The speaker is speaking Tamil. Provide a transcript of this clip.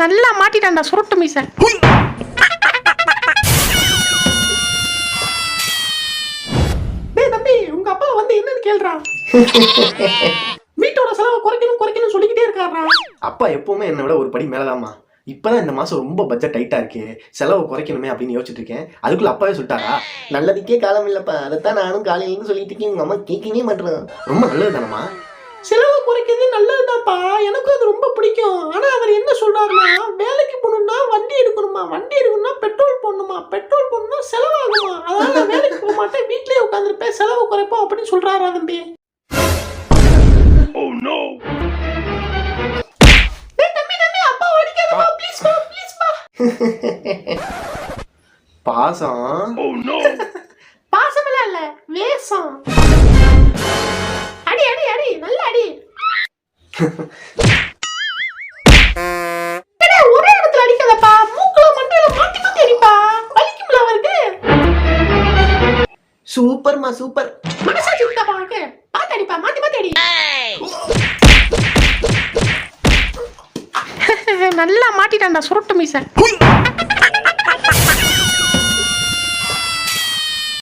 நல்லா மாட்டிட்டான்டா சுருட்டு மீச. உங்க அப்பா வந்து என்னன்னு கேள்றா? வீட்டோட செலவை குறைக்கணும் குறைக்கணும் சொல்லிக்கிட்டே இருக்காரா அப்பா எப்பவுமே என்னை விட ஒரு படி மேலதாம்மா. இப்பதான் இந்த மாசம் ரொம்ப பட்ஜெட் டைட்டா இருக்கு. செலவு குறைக்கணுமே அப்படின்னு யோசிச்சுட்டு இருக்கேன். அதுக்குள்ள அப்பாவே சொல்லிட்டாரா? நல்லதுக்கே காலம் இல்லப்பா. அதைத்தான் நானும் காலையிலேருந்து சொல்லிட்டு இருக்கேன். உங்க அம்மா கேட்கவே மாட்டேன் ரொம்ப நல்லது தானம்மா செலவு குறைக்கிறது நல்லதுதான்ப்பா. சொல்றாருன்னா வேலைக்கு போகணும்னா வண்டி எடுக்கணுமா? வண்டி எடுக்கணும்னா பெட்ரோல் போடணுமா? பெட்ரோல் போடணும்னா செலவாகுமா? அதனால நான் வேலைக்கு போக மாட்டேன் வீட்லயே உட்காந்துருப்பேன் செலவு குறைப்போம் அப்படின்னு சொல்றாரா தம்பி? டேய் தம்பி தம்பி அப்பா ஓடிக்காதப்பா ப்ளீஸ் பா ப்ளீஸ் பா. பாசம். பாசமெல்லாம் இல்ல வேஷம். அடி அடி அடி நல்ல அடி. சூப்பர்மா சூப்பர். மனசாட்சி விட்டாப்பா அவருக்கு பாத்து அடிப்பா மாத்தி மாத்தி அடி. நல்லா மாட்டிட்டான்டா சுருட்டு மீச.